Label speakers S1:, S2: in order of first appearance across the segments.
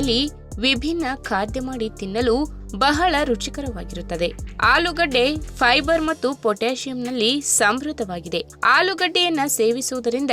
S1: ಆಲೂಗಡ್ಡೆಯಲ್ಲಿ ವಿಭಿನ್ನ ಖಾದ್ಯ ಮಾಡಿ ತಿನ್ನಲು ಬಹಳ ರುಚಿಕರವಾಗಿರುತ್ತದೆ. ಆಲೂಗಡ್ಡೆ ಫೈಬರ್ ಮತ್ತು ಪೊಟ್ಯಾಷಿಯಂನಲ್ಲಿ ಸಮೃದ್ಧವಾಗಿದೆ. ಆಲೂಗಡ್ಡೆಯನ್ನ ಸೇವಿಸುವುದರಿಂದ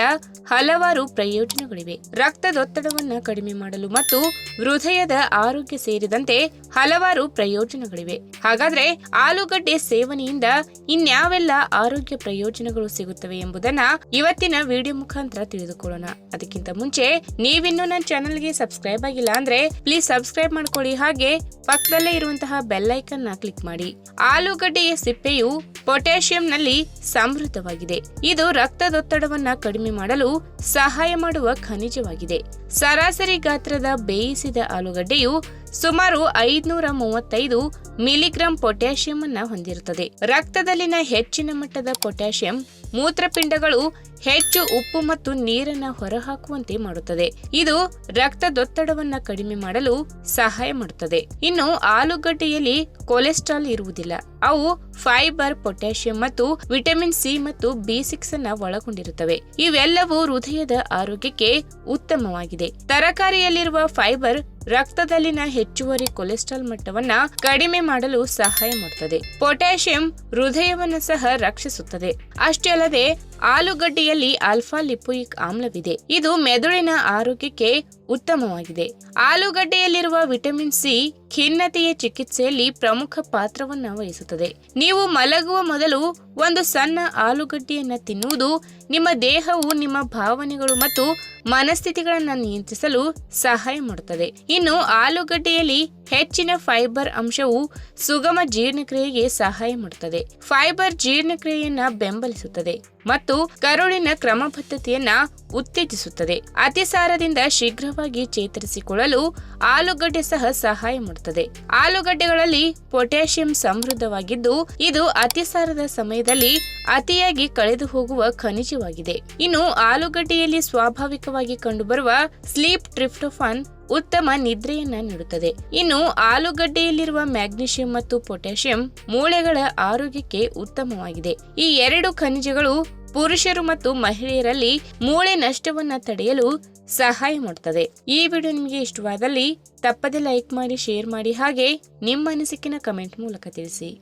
S1: ಹಲವಾರು ಪ್ರಯೋಜನಗಳಿವೆ. ರಕ್ತದೊತ್ತಡವನ್ನ ಕಡಿಮೆ ಮಾಡಲು ಮತ್ತು ಹೃದಯದ ಆರೋಗ್ಯ ಸೇರಿದಂತೆ ಹಲವಾರು ಪ್ರಯೋಜನಗಳಿವೆ. ಹಾಗಾದ್ರೆ ಆಲೂಗಡ್ಡೆ ಸೇವನೆಯಿಂದ ಇನ್ಯಾವೆಲ್ಲ ಆರೋಗ್ಯ ಪ್ರಯೋಜನಗಳು ಸಿಗುತ್ತವೆ ಎಂಬುದನ್ನ ಇವತ್ತಿನ ವಿಡಿಯೋ ಮುಖಾಂತರ ತಿಳಿದುಕೊಳ್ಳೋಣ. ಅದಕ್ಕಿಂತ ಮುಂಚೆ ನೀವಿನ್ನೂ ನನ್ನ ಚಾನೆಲ್ಗೆ ಸಬ್ಸ್ಕ್ರೈಬ್ ಆಗಿಲ್ಲ ಅಂದ್ರೆ ಪ್ಲೀಸ್ ಸಬ್ಸ್ಕ್ರೈಬ್ ಮಾಡ್ಕೊಳ್ಳಿ. ಹಾಗೆ ಪಕ್ಕದಲ್ಲೇ ಇರುವಂತಹ ಬೆಲ್ ಐಕನ್ನ ಕ್ಲಿಕ್ ಮಾಡಿ. ಆಲೂಗಡ್ಡೆಯ ಸಿಪ್ಪೆಯು ಪೊಟ್ಯಾಷಿಯಂನಲ್ಲಿ ಸಮೃದ್ಧವಾಗಿದೆ. ಇದು ರಕ್ತದೊತ್ತಡವನ್ನ ಕಡಿಮೆ ಮಾಡಲು ಸಹಾಯ ಮಾಡುವ ಖನಿಜವಾಗಿದೆ. ಸರಾಸರಿ ಗಾತ್ರದ ಬೇಯಿಸಿದ ಆಲೂಗಡ್ಡೆಯು ಸುಮಾರು ಐದುನೂರ ಮೂವತ್ತೈದು ಮಿಲಿಗ್ರಾಂ ಪೊಟ್ಯಾಷಿಯಂ ಅನ್ನ ಹೊಂದಿರುತ್ತದೆ. ರಕ್ತದಲ್ಲಿನ ಹೆಚ್ಚಿನ ಮಟ್ಟದ ಪೊಟ್ಯಾಷಿಯಂ ಮೂತ್ರಪಿಂಡಗಳು ಹೆಚ್ಚು ಉಪ್ಪು ಮತ್ತು ನೀರನ್ನ ಹೊರಹಾಕುವಂತೆ ಮಾಡುತ್ತದೆ. ಇದು ರಕ್ತದೊತ್ತಡವನ್ನ ಕಡಿಮೆ ಮಾಡಲು ಸಹಾಯ ಮಾಡುತ್ತದೆ. ಇನ್ನು ಆಲೂಗಡ್ಡೆಯಲ್ಲಿ ಕೊಲೆಸ್ಟ್ರಾಲ್ ಇರುವುದಿಲ್ಲ. ಅವು ಫೈಬರ್, ಪೊಟ್ಯಾಷಿಯಂ ಮತ್ತು ವಿಟಮಿನ್ ಸಿ ಮತ್ತು ಬಿ ಸಿಕ್ಸ್ ಅನ್ನ ಒಳಗೊಂಡಿರುತ್ತವೆ. ಇವೆಲ್ಲವೂ ಹೃದಯದ ಆರೋಗ್ಯಕ್ಕೆ ಉತ್ತಮವಾಗಿದೆ. ತರಕಾರಿಯಲ್ಲಿರುವ ಫೈಬರ್ ರಕ್ತದಲ್ಲಿನ ಹೆಚ್ಚುವರಿ ಕೊಲೆಸ್ಟ್ರಾಲ್ ಮಟ್ಟವನ್ನ ಕಡಿಮೆ ಮಾಡಲು ಸಹಾಯ ಮಾಡುತ್ತದೆ ಪೊಟ್ಯಾಷಿಯಂ ಹೃದಯವನ್ನ ಸಹ ರಕ್ಷಿಸುತ್ತದೆ. ಅಷ್ಟೇ ಅಲ್ಲದೆ ಆಲೂಗಡ್ಡೆಯಲ್ಲಿ ಆಲ್ಫಾ ಲಿಪೋಯಿಕ್ ಆಮ್ಲವಿದೆ. ಇದು ಮೆದುಳಿನ ಆರೋಗ್ಯಕ್ಕೆ ಉತ್ತಮವಾಗಿದೆ. ಆಲೂಗಡ್ಡೆಯಲ್ಲಿರುವ ವಿಟಮಿನ್ ಸಿ ಖಿನ್ನತೆಯ ಚಿಕಿತ್ಸೆಯಲ್ಲಿ ಪ್ರಮುಖ ಪಾತ್ರವನ್ನು ವಹಿಸುತ್ತದೆ. ನೀವು ಮಲಗುವ ಮೊದಲು ಒಂದು ಸಣ್ಣ ಆಲೂಗಡ್ಡೆಯನ್ನು ತಿನ್ನುವುದು ನಿಮ್ಮ ದೇಹವು ನಿಮ್ಮ ಭಾವನೆಗಳು ಮತ್ತು ಮನಸ್ಥಿತಿಗಳನ್ನ ನಿಯಂತ್ರಿಸಲು ಸಹಾಯ ಮಾಡುತ್ತದೆ. ಇನ್ನು ಆಲೂಗಡ್ಡೆಯಲ್ಲಿ ಹೆಚ್ಚಿನ ಫೈಬರ್ ಅಂಶವು ಸುಗಮ ಜೀರ್ಣಕ್ರಿಯೆಗೆ ಸಹಾಯ ಮಾಡುತ್ತದೆ. ಫೈಬರ್ ಜೀರ್ಣಕ್ರಿಯೆಯನ್ನ ಬೆಂಬಲಿಸುತ್ತದೆ ಮತ್ತು ಕರುಳಿನ ಕ್ರಮಬದ್ಧತೆಯನ್ನ ಉತ್ತೇಜಿಸುತ್ತದೆ. ಅತಿಸಾರದಿಂದ ಶೀಘ್ರವಾಗಿ ಚೇತರಿಸಿಕೊಳ್ಳಲು ಆಲೂಗಡ್ಡೆ ಸಹ ಸಹಾಯ ಮಾಡುತ್ತದೆ. ಆಲೂಗಡ್ಡೆಗಳಲ್ಲಿ ಪೊಟ್ಯಾಷಿಯಂ ಸಮೃದ್ಧವಾಗಿದ್ದು, ಇದು ಅತಿಸಾರದ ಸಮಯದಲ್ಲಿ ಅತಿಯಾಗಿ ಕಳೆದು ಹೋಗುವ ಖನಿಜವಾಗಿದೆ. ಇನ್ನು ಆಲೂಗಡ್ಡೆಯಲ್ಲಿ ಸ್ವಾಭಾವಿಕವಾಗಿ ಕಂಡುಬರುವ ಸ್ಲೀಪ್ ಟ್ರಿಪ್ಟೋಫಾನ್ ಉತ್ತಮ ನಿದ್ರೆಯನ್ನ ನೀಡುತ್ತದೆ. ಇನ್ನು ಆಲೂಗಡ್ಡೆಯಲ್ಲಿರುವ ಮ್ಯಾಗ್ನೀಷಿಯಂ ಮತ್ತು ಪೊಟ್ಯಾಷಿಯಂ ಮೂಳೆಗಳ ಆರೋಗ್ಯಕ್ಕೆ ಉತ್ತಮವಾಗಿದೆ. ಈ ಎರಡು ಖನಿಜಗಳು ಪುರುಷರು ಮತ್ತು ಮಹಿಳೆಯರಲ್ಲಿ ಮೂಳೆ ನಷ್ಟವನ್ನ ತಡೆಯಲು ಸಹಾಯ ಮಾಡುತ್ತದೆ ಈ ವಿಡಿಯೋ ನಿಮಗೆ ಇಷ್ಟವಾದಲ್ಲಿ ತಪ್ಪದೆ ಲೈಕ್ ಮಾಡಿ, ಶೇರ್ ಮಾಡಿ ಹಾಗೆ ನಿಮ್ಮ ಅನಿಸಿಕೆನ ಕಮೆಂಟ್ ಮೂಲಕ ತಿಳಿಸಿ.